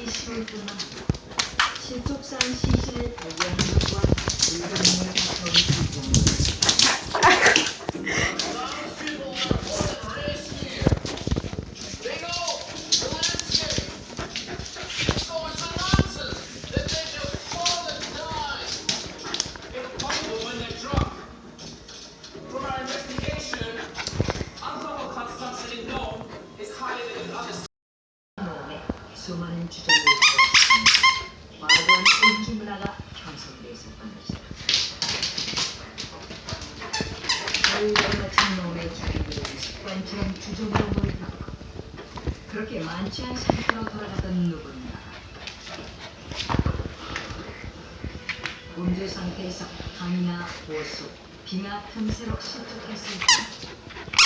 보기 쉬울 뿐만 아니라 실족사한 시신을 발견한 것과 수많은 주장이 안 되는 인기 문화가 형성돼 있었던 것이다. 겨울에 마친 놈의 주민들은 습관처럼 주점으로 몰려들었고 그렇게 많지 않은 상태로 돌아가던 누군가 음주 상태에서 간이나 호수, 빙하 틈새로 실족했을 때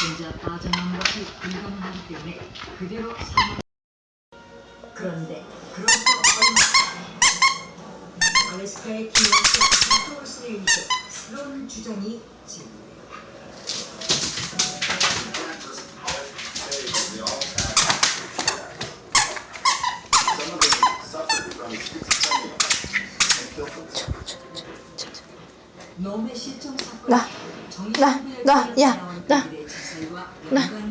혼자 빠져나온 것이 불가능하기 때문에 그대로 사망 그런데 얼마 후 알래스카의 기원사 피토올슨에 의해 새로운 주장이 나, 나, 나, 야, 나, 나.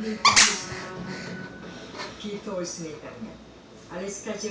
올슨에 따르면 알래스카 지역